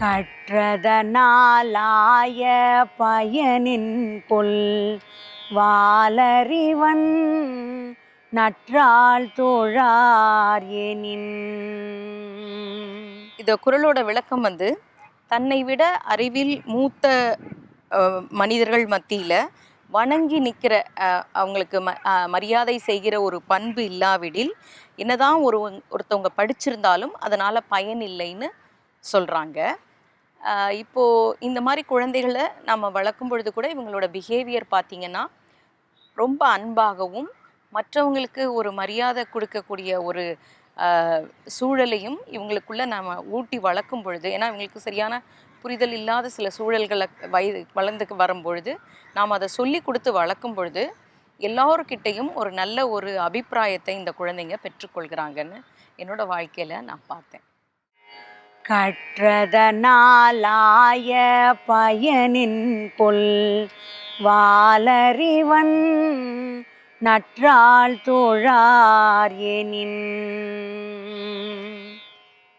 கற்றதனாலாய பயனின் கொல் வாலறிவன் நற்றாள் தோழார் எனின். இந்த குறளோட விளக்கம் வந்து தன்னை விட அறிவில் மூத்த மனிதர்கள் மத்தியில் வணங்கி நிற்கிற அவங்களுக்கு ம மரியாதை செய்கிற ஒரு பண்பு இல்லாவிடில் என்னதான் ஒரு ஒருத்தவங்க படிச்சிருந்தாலும் அதனால் பயன் இல்லைன்னு சொல்கிறாங்க இப்போது இந்த மாதிரி குழந்தைகளை நம்ம வளர்க்கும் பொழுது கூட இவங்களோட பிஹேவியர் பார்த்திங்கன்னா ரொம்ப அன்பாகவும் மற்றவங்களுக்கு ஒரு மரியாதை கொடுக்கக்கூடிய ஒரு சூழலையும் இவங்களுக்குள்ளே நம்ம ஊட்டி வளர்க்கும் பொழுது ஏன்னா இவங்களுக்கு சரியான புரிதல் இல்லாத சில சூழல்களை வயது வளர்ந்துக்கு வரும்பொழுது நாம் அதை சொல்லி கொடுத்து வளர்க்கும் பொழுது எல்லோருக்கிட்டையும் ஒரு நல்ல ஒரு அபிப்பிராயத்தை இந்த குழந்தைங்க பெற்றுக்கொள்கிறாங்கன்னு என்னோடய வாழ்க்கையில் நான் பார்த்தேன். கற்றதனாலாய பயனின் கொல் வாலறிவன் நற்றாள் தோழார் எனின்.